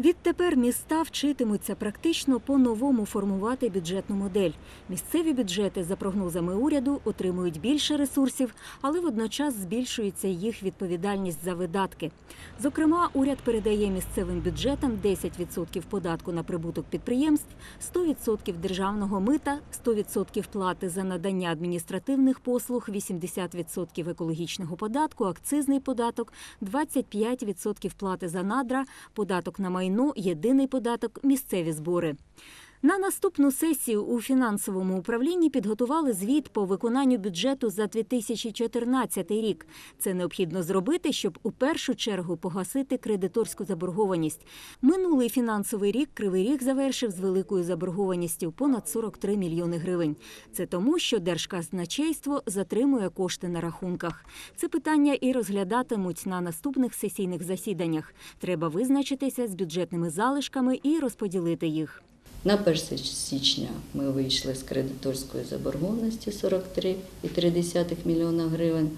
Відтепер міста вчитимуться практично по-новому формувати бюджетну модель. Місцеві бюджети, за прогнозами уряду, отримують більше ресурсів, але водночас збільшується їх відповідальність за видатки. Зокрема, уряд передає місцевим бюджетам 10% податку на прибуток підприємств, 100% державного мита, 100% плати за надання адміністративних послуг, 80% екологічного податку, акцизний податок, 25% плати за надра, податок на майно, єдиний податок, місцеві збори. На наступну сесію у фінансовому управлінні підготували звіт по виконанню бюджету за 2014 рік. Це необхідно зробити, щоб у першу чергу погасити кредиторську заборгованість. Минулий фінансовий рік Кривий Ріг завершив з великою заборгованістю понад 43 мільйони гривень. Це тому, що Держказначейство затримує кошти на рахунках. Це питання і розглядатимуть на наступних сесійних засіданнх. Треба визначитися з бюджетними залишками і розподілити їх. На 1 січня ми вийшли з кредиторської заборгованості 43,3 мільйона гривень,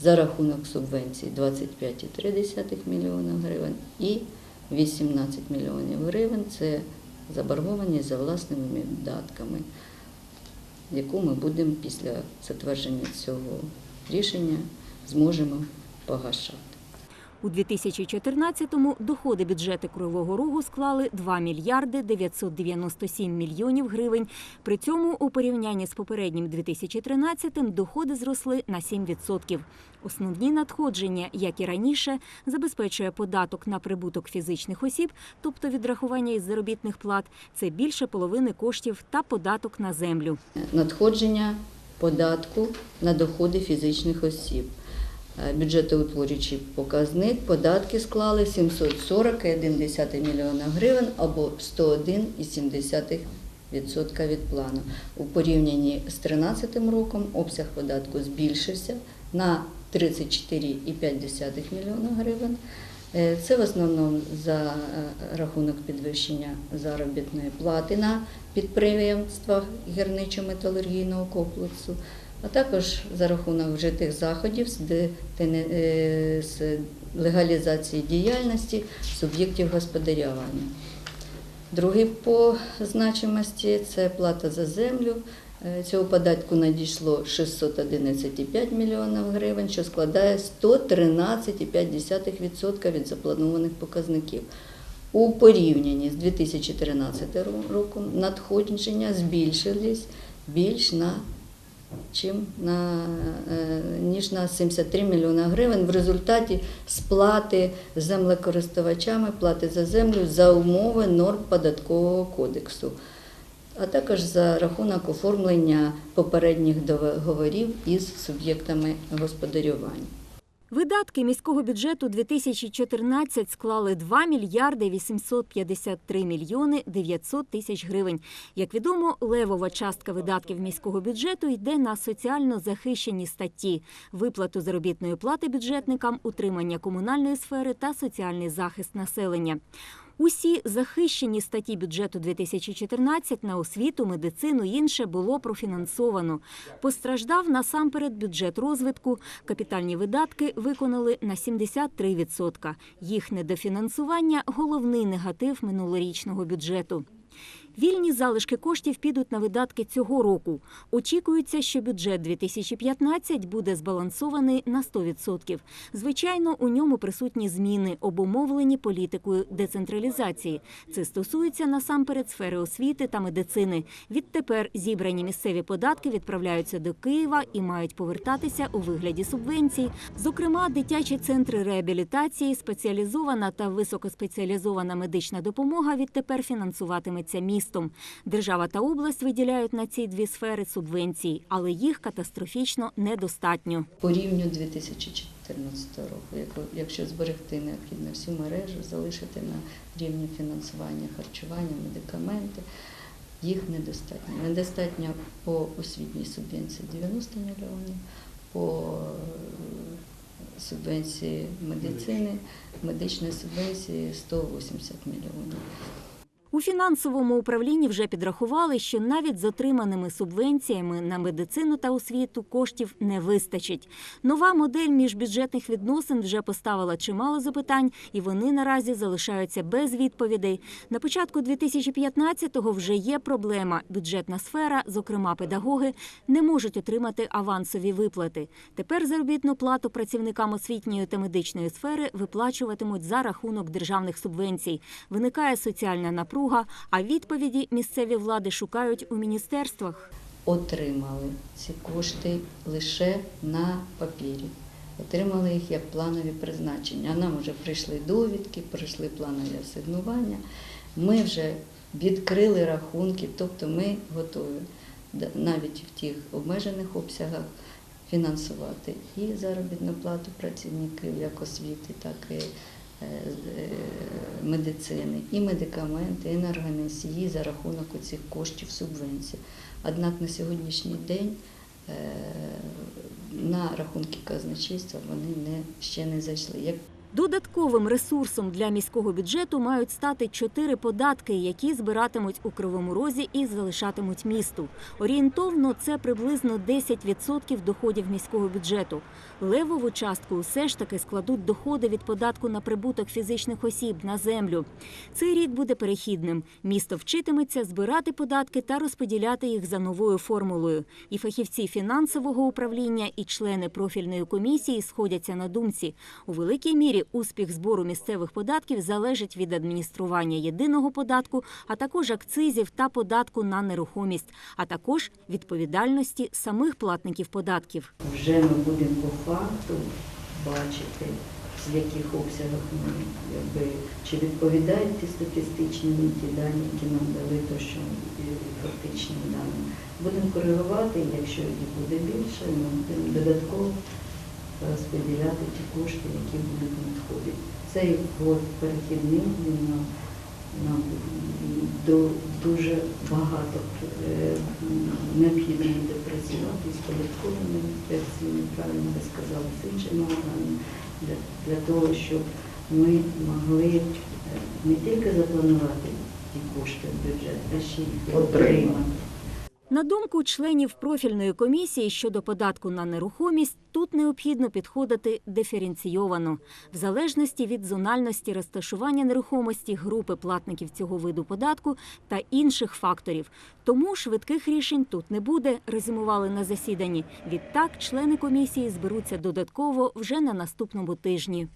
за рахунок субвенцій 25,3 мільйона гривень і 18 мільйонів гривень це заборгованість за власними видатками, яку ми будемо після затвердження цього рішення зможемо погашати. У 2014-му доходи бюджету Кривого Рогу склали 2 мільярди 997 мільйонів гривень. При цьому у порівнянні з попереднім 2013-м доходи зросли на 7%. Основні надходження, як і раніше, забезпечує податок на прибуток фізичних осіб, тобто відрахування із заробітних плат, це більше половини коштів та податок на землю. надходження податку на доходи фізичних осіб. Е, Бюджетоутворюючий показник податки склали 740,1 мільйона гривень або 101,7% від плану. У порівнянні з 2013 роком обсяг податку збільшився на 34,5 мільйона гривень. Е, Це в основному за е, рахунок підвищення заробітної плати на підприємствах гірничо-металургійного комплексу, а також за рахунок вжитих заходів е, з легалізації діяльності суб'єктів господарювання. Другий по значимості це плата за землю. Е, Цього податку надійшло 611,5 мільйонів гривень, що складає 113,5% від запланованих показників. У порівнянні з 2013 роком надходження збільшились більш на чим на, е, ніж на 73 мільйона гривень в результаті сплати землекористувачами плати за землю за умови норм податкового кодексу, а також за рахунок оформлення попередніх договорів із суб'єктами господарювання. Видатки міського бюджету 2014 склали 2 мільярди 853 мільйони 900 тисяч гривень. Як відомо, левова частка видатків міського бюджету йде на соціально захищені статті: виплату заробітної плати бюджетникам, утримання комунальної сфери та соціальний захист населення. Усі захищені статті бюджету 2014 на освіту, медицину і інше було профінансовано. Постраждав насамперед бюджет розвитку. Капітальні видатки виконали на 73%. Їх недофінансування – головний негатив минулорічного бюджету. Вільні залишки коштів підуть на видатки цього року. Очікується, що бюджет 2015 буде збалансований на 100%. Звичайно, у ньому присутні зміни, обумовлені політикою децентралізації. Це стосується насамперед сфери освіти та медицини. Відтепер зібрані місцеві податки відправляються до Києва і мають повертатися у вигляді субвенцій. Зокрема, дитячі центри реабілітації, спеціалізована та високоспеціалізована медична допомога відтепер фінансуватиметься містом. Держава та область виділяють на ці дві сфери субвенції, але їх катастрофічно недостатньо. По рівню 2014 року, якщо зберегти необхідно всю мережу, залишити на рівні фінансування харчування, медикаменти, їх недостатньо. Недостатньо по освітній субвенції 90 мільйонів, по е, субвенції медицини, медичної субвенції 180 мільйонів. У фінансовому управлінні вже підрахували, що навіть з отриманими субвенціями на медицину та освіту коштів не вистачить. Нова модель міжбюджетних відносин вже поставила чимало запитань, і вони наразі залишаються без відповідей. На початку 2015-го вже є проблема. Бюджетна сфера, зокрема педагоги, не можуть отримати авансові виплати. Тепер заробітну плату працівникам освітньої та медичної сфери виплачуватимуть за рахунок державних субвенцій. Виникає соціальна напруга, а відповіді місцеві влади шукають у міністерствах. Отримали ці кошти лише на папірі. Отримали їх як планові призначення. Нам вже прийшли довідки, прийшли планові асигнування. Ми вже відкрили рахунки, тобто ми готові навіть в тих обмежених обсягах фінансувати і заробітну плату працівників як освіти, так і медицини, і медикаменти, і енергоносії за рахунок цих коштів субвенцій. Однак на сьогоднішній день е, на рахунки казначейства вони не, ще не зайшли. Додатковим ресурсом для міського бюджету мають стати чотири податки, які збиратимуть у Кривому Розі і залишатимуть місту. Орієнтовно це приблизно 10% доходів міського бюджету. Левову частку усе ж таки складуть доходи від податку на прибуток фізичних осіб на землю. Цей рік буде перехідним. Місто вчитиметься збирати податки та розподіляти їх за новою формулою. І фахівці фінансового управління, і члени профільної комісії сходяться на думці. У великій мірі успіх збору місцевих податків залежить від адміністрування єдиного податку, а також акцизів та податку на нерухомість, а також відповідальності самих платників податків. вже ми будемо по факту бачити, в яких обсягах ми якби, чи відповідають ті статистичні ті дані, які нам дали, то що е, фактичні дані. Будемо коригувати, якщо їх буде більше, ми будемо додатково розподіляти ті кошти, які будуть надходити. Цей год перехідний він нам, нам до, дуже багато е, необхідно буде працювати з податковими інспекціями, правильно ви сказали, з іншими органами, для, для того, щоб ми могли е, не тільки запланувати ті кошти в бюджет, а ще їх отримати. На думку членів профільної комісії щодо податку на нерухомість, тут необхідно підходити диференційовано, в залежності від зональності розташування нерухомості, групи платників цього виду податку та інших факторів. Тому швидких рішень тут не буде, резюмували на засіданні. Відтак, члени комісії зберуться додатково вже на наступному тижні.